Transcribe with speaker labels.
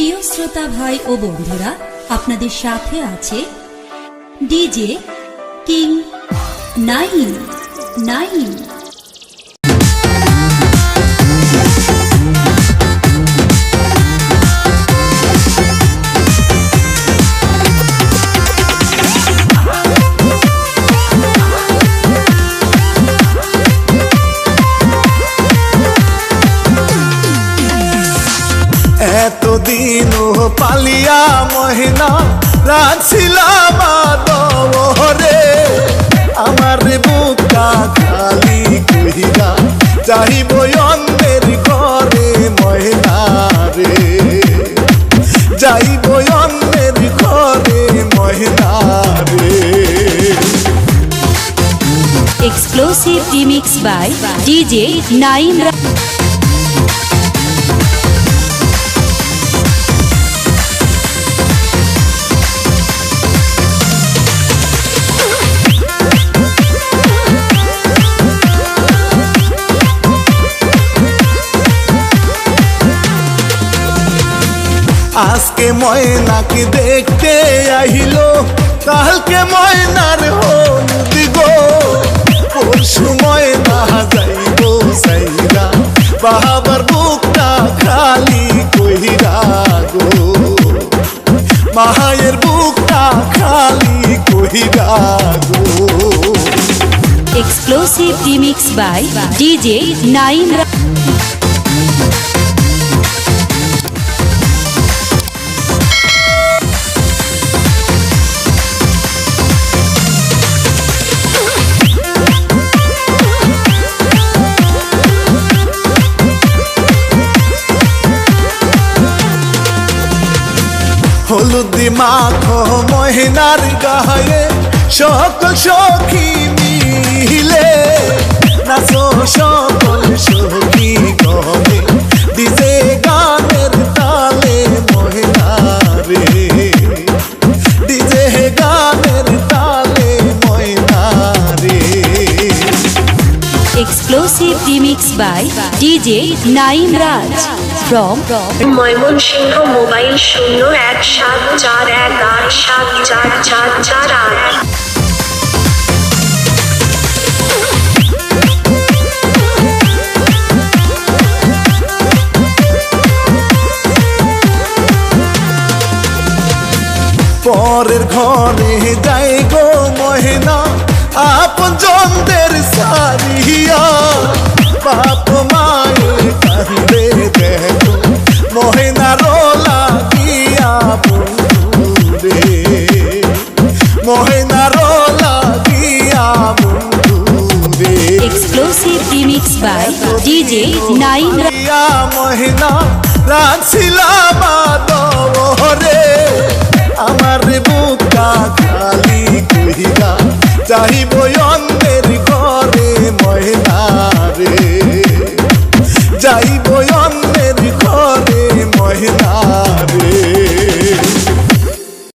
Speaker 1: প্রিয় শ্রোতা ভাই ও বন্ধুরা আপনাদের সাথে আছে ডিজে কিং নাইন নাইন।
Speaker 2: এতদিন পালিয়া মহিনা রাখছিলাম দরে আমার বুকটা খালি কহিরা চাহিব অন্যের ঘরে মহিনা রে। যাইব অন্যের ঘরে মহিনা রে।
Speaker 1: Exclusive remix by DJ nine
Speaker 2: আজকে ময়নাকে দেখতে আহিলো, কালকে ময়নার হলদি গো। পরশু ময়না যাইব সাইরা, বাবার বুকটা খালি কইরা গো। মায়ের বুকটা খালি কইরা গো।
Speaker 1: Exclusive remix by DJ nine
Speaker 2: মাখো মহিনার গায়ে সকল সখী মিলে নাচো সকল সখী
Speaker 1: remix by DJ nine Raj from
Speaker 3: Mymensingh mobile শূন্য এক সাত চার এক আট সাত চার চার চার আট।
Speaker 2: পরের ঘরে যাই গো মহিনা আপন জনদের ডিজে নাইম মহিনা রাখছিলাম রে আমার
Speaker 1: বুকা খালি কহিলা চাহিব অন্যের
Speaker 2: ঘরে মহিনা রে। যাইব